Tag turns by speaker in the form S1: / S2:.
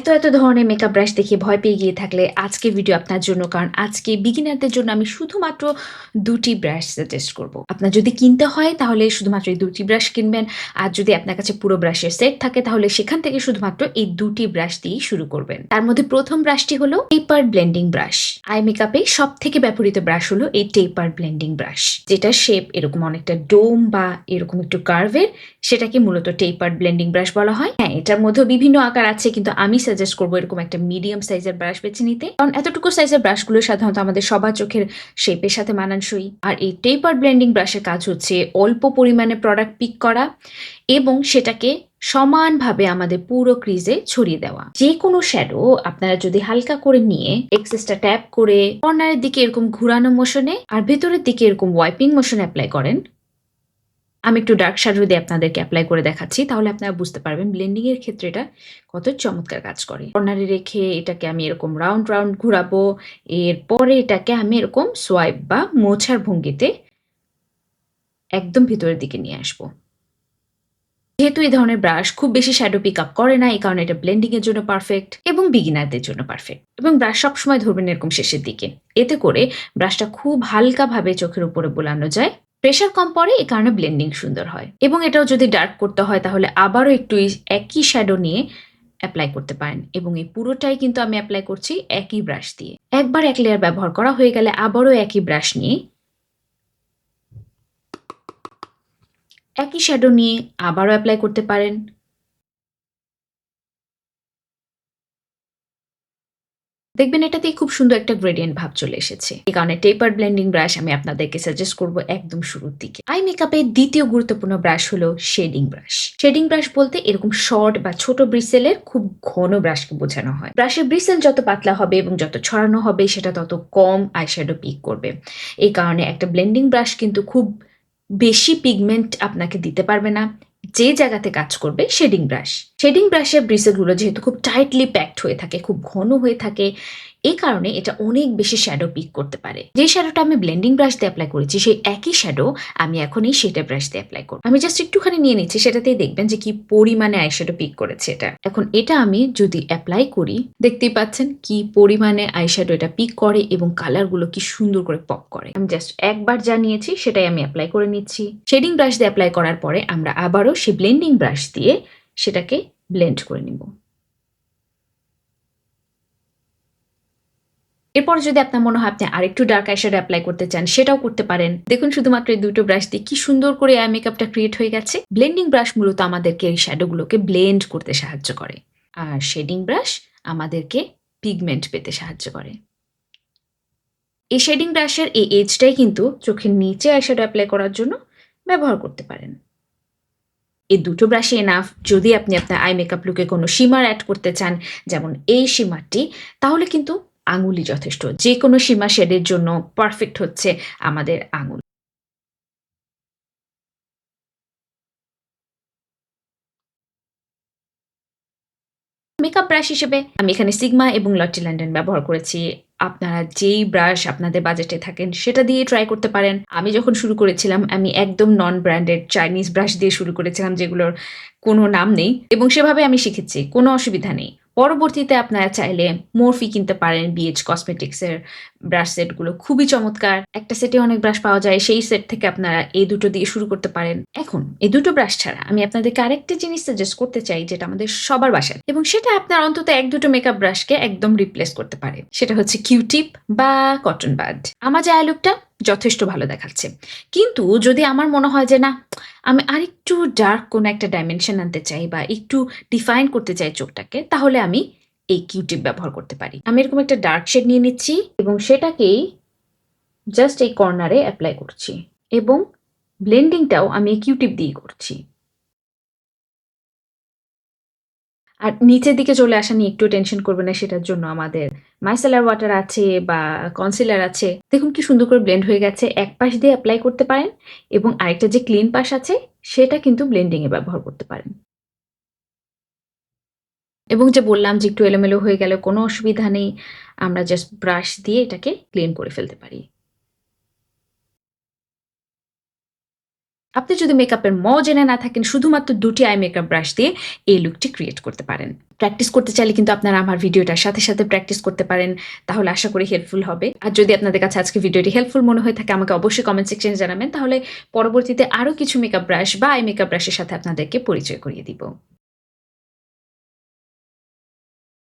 S1: এত এত ধরনের মেকআপ ব্রাশ দেখে ভয় পেয়ে গিয়ে থাকলে আজকে ভিডিও আপনার জন্য, কারণ আজকে বিগিনারদের জন্য আমি শুধুমাত্র দুটি ব্রাশ সাজেস্ট করব। আপনার যদি কিনতে হয়, তাহলে শুধুমাত্র এই দুটি ব্রাশ কিনবেন। আর যদি আপনার কাছে পুরো ব্রাশের সেট থাকে, তাহলে সেখান থেকে শুধুমাত্র এই দুটি ব্রাশ দিয়েই শুরু করবেন। তার মধ্যে প্রথম ব্রাশটি হলো টেপার ব্লেন্ডিং ব্রাশ আই মেকআপে সব থেকে ব্যবহৃত ব্রাশ হলো এই টেপার ব্লেন্ডিং ব্রাশ যেটা শেপ এরকম অনেকটা ডোম বা এরকম একটু কার্ভের সেটাকে মূলত টেপার ব্লেন্ডিং ব্রাশ বলা হয়। হ্যাঁ এটার মধ্যেও বিভিন্ন আকার আছে, কিন্তু আমি সাজেস্ট করব এরকম একটা মিডিয়াম সাইজের ব্রাশ বেছে নিতে। কারণ এতটুকু সাইজের ব্রাশগুলো সাধারণত আমাদের সবার চোখের শেপের সাথে মানানসই। আর এই টেপার ব্লেন্ডিং ব্রাশের কাজ হচ্ছে অল্প পরিমাণে প্রোডাক্ট পিক করা এবং সেটাকে সমানভাবে আমাদের পুরো ক্রিজে ছড়িয়ে দেওয়া। যে কোনো শ্যাডো আপনারা যদি হালকা করে নিয়ে এক্সেসটা ট্যাপ করে কর্নারের দিকে এরকম ঘুরানো মোশনে আর ভেতরের দিকে এরকম ওয়াইপিং মোশন অ্যাপ্লাই করেন আমি একটু ডার্ক শ্যাডো দিয়ে আপনাদেরকে অ্যাপ্লাই করে দেখাচ্ছি, তাহলে আপনারা বুঝতে পারবেন ব্লেন্ডিং এর ক্ষেত্রে এটা কত চমৎকার কাজ করে। কর্নারে রেখে এটাকে আমি এরকম রাউন্ড রাউন্ড ঘুরাবো, এরপরে এটাকে আমি এরকম সোয়াইপ বা মোছার ভঙ্গিতে একদম ভিতরের দিকে নিয়ে আসব। যেহেতু এই ধরনের ব্রাশ খুব বেশি শ্যাডো পিক আপ করে না, এই কারণে এটা ব্লেন্ডিং এর জন্য পারফেক্ট এবং বিগিনারদের জন্য পারফেক্ট এবং ব্রাশ সবসময় ধরবেন এরকম শেষের দিকে। এতে করে ব্রাশটা খুব হালকাভাবে চোখের উপরে বোলানো যায়। প্রেশার কম পড়ে এই কারণে ব্লেন্ডিং সুন্দর হয়। এবং এটাও যদি ডার্ক করতে হয়, তাহলে আবারও একটু একই শ্যাডো নিয়ে অ্যাপ্লাই করতে পারেন। এবং এই পুরোটাই কিন্তু আমি অ্যাপ্লাই করছি একই ব্রাশ দিয়ে। একবার এক লেয়ার ব্যবহার করা হয়ে গেলে আবারও একই ব্রাশ নিয়ে একই শ্যাডো নিয়ে আবারও অ্যাপ্লাই করতে পারেন। দেখবেন এটাতেই খুব সুন্দর একটা গ্রেডিয়েন্ট ভাব চলে এসেছে। এই কারণে টেপার ব্লেন্ডিং ব্রাশ আমি আপনাদেরকে সাজেস্ট করব একদম শুরুর দিকে। আই মেকআপের দ্বিতীয় গুরুত্বপূর্ণ ব্রাশ হলো শেডিং ব্রাশ শেডিং ব্রাশ বলতে এরকম শর্ট বা ছোট ব্রিসেলের খুব ঘন ব্রাশকে বোঝানো হয়। ব্রাশের ব্রিসেল যত পাতলা হবে এবং যত ছড়ানো হবে সেটা তত কম আই আইশ্যাডো পিক করবে। এই কারণে একটা ব্লেন্ডিং ব্রাশ কিন্তু খুব বেশি পিগমেন্ট আপনাকে দিতে পারবে না। যে জায়গাতে কাজ করবে শেডিং ব্রাশ শেডিং ব্রাশের ব্রিসেলগুলো যেহেতু খুব টাইটলি প্যাকড হয়ে থাকে, খুব ঘন হয়ে থাকে এই কারণে এটা অনেক বেশি শ্যাডো পিক করতে পারে। যে শ্যাডোটা আমি ব্লেন্ডিং ব্রাশ দিয়ে অ্যাপ্লাই করেছি, সেই একই শ্যাডো আমি এখন এই শেডের ব্রাশ দিয়ে অ্যাপ্লাই করব। আমি জাস্ট একটুখানি নিয়ে নিচ্ছি, সেটাতেই দেখবেন যে কি পরিমাণে আই শ্যাডো পিক করেছে এটা। এখন এটা আমি যদি অ্যাপ্লাই করি, দেখতেই পাচ্ছেন কি পরিমাণে আই শ্যাডো এটা পিক করে এবং কালারগুলো কি সুন্দর করে পপ করে। আমি জাস্ট একবার যা নিয়েছি, সেটাই আমি অ্যাপ্লাই করে নিচ্ছি। শেডিং ব্রাশ দিয়ে অ্যাপ্লাই করার পরে আমরা আবারও সেই ব্লেন্ডিং ব্রাশ দিয়ে সেটাকে ব্লেন্ড করে নিব। এরপর যদি আপনার মনে হয় আপনি আরেকটু ডার্ক আইশ্যাডো অ্যাপ্লাই করতে চান, সেটাও করতে পারেন। দেখুন, শুধুমাত্র এই দুটো ব্রাশ দিয়ে কি সুন্দর করে আই মেকআপটা ক্রিয়েট হয়ে গেছে। ব্লেন্ডিং ব্রাশ মূলত আমাদেরকে এই শ্যাডোগুলোকে ব্লেন্ড করতে সাহায্য করে। আর শেডিং ব্রাশ আমাদেরকে পিগমেন্ট পেতে সাহায্য করে। এই শেডিং ব্রাশের এই এজটাই কিন্তু চোখের নিচে আইশ্যাডো অ্যাপ্লাই করার জন্য ব্যবহার করতে পারেন। এই দুটো ব্রাশে এনাফ যদি আপনি আপনার আই মেকআপ লুকে কোনো সীমার অ্যাড করতে চান, যেমন এই সীমারটি তাহলে কিন্তু আঙুলই যথেষ্ট। যে কোনো সীমা শেডের জন্য পারফেক্ট হচ্ছে আমাদের আঙুল। মেকআপ ব্রাশ হিসেবে আমি এখানে সিগমা এবং লটি ল্যান্ডন ব্যবহার করেছি। আপনারা যেই ব্রাশ আপনাদের বাজেটে থাকেন, সেটা দিয়ে ট্রাই করতে পারেন। আমি যখন শুরু করেছিলাম, আমি একদম নন ব্র্যান্ডেড চাইনিজ ব্রাশ দিয়ে শুরু করেছিলাম, যেগুলোর কোনো নাম নেই। এবং সেভাবে আমি শিখেছি, কোনো অসুবিধা নেই। পরবর্তীতে আপনারা চাইলে মোরফি কিনতে পারেন বিএচ কসমেটিক্সের ব্রাশ সেটগুলো খুবই চমৎকার। একটা সেটে অনেক ব্রাশ পাওয়া যায়। সেই সেট থেকে আপনারা এই দুটো দিয়ে শুরু করতে পারেন। এখন, এই দুটো ব্রাশ ছাড়া আমি আপনাদেরকে আরেকটা জিনিস সাজেস্ট করতে চাই, যেটা আমাদের সবার বাসায়। এবং সেটা আপনার অন্তত এক দুটো মেকআপ ব্রাশকে একদম রিপ্লেস করতে পারে। সেটা হচ্ছে কিউটিপ বা কটন বাড আমার যে আইলুকটা যথেষ্ট ভালো দেখাচ্ছে। কিন্তু যদি আমার মনে হয় যে, না, আমি আরেকটু ডার্ক কোনো একটা ডাইমেনশন আনতে চাই বা একটু ডিফাইন করতে চাই চোখটাকে, তাহলে আমি এই কিউটিপ ব্যবহার করতে পারি। আমি এরকম একটা ডার্ক শেড নিয়ে নিচ্ছি এবং সেটাকেই জাস্ট এই কর্নারে অ্যাপ্লাই করছি এবং ব্লেন্ডিংটাও আমি এই কিউটিপ দিয়ে করছি। আর নিচের দিকে চলে আসা নিয়ে একটু টেনশন করবে না, সেটার জন্য আমাদের মাইসেলার ওয়াটার আছে বা কনসিলার আছে, দেখুন কি সুন্দর করে ব্লেন্ড হয়ে গেছে। এক পাশ দিয়ে অ্যাপ্লাই করতে পারেন এবং আরেকটা যে ক্লিন পাশ আছে, সেটা কিন্তু ব্লেন্ডিংয়ে ব্যবহার করতে পারেন। এবং যে বললাম যে একটু এলোমেলো হয়ে গেলে, কোনো অসুবিধা নেই, আমরা জাস্ট ব্রাশ দিয়ে এটাকে ক্লিন করে ফেলতে পারি। আপনি যদি মেকআপের ম জেনে না থাকেন, শুধুমাত্র দুটি আই মেকআপ ব্রাশ দিয়ে এই লুকটি ক্রিয়েট করতে পারেন। প্র্যাকটিস করতে চাইলে কিন্তু আপনারা আমার ভিডিওটার সাথে সাথে প্র্যাকটিস করতে পারেন, তাহলে আশা করি হেল্পফুল হবে। আর যদি আপনাদের কাছে আজকে ভিডিওটি হেল্পফুল মনে হয়ে থাকে, আমাকে অবশ্যই কমেন্ট সেকশনে জানাবেন, তাহলে পরবর্তীতে আরও কিছু মেকআপ ব্রাশ বা আই মেকআপ ব্রাশের সাথে আপনাদেরকে পরিচয় করিয়ে দিব।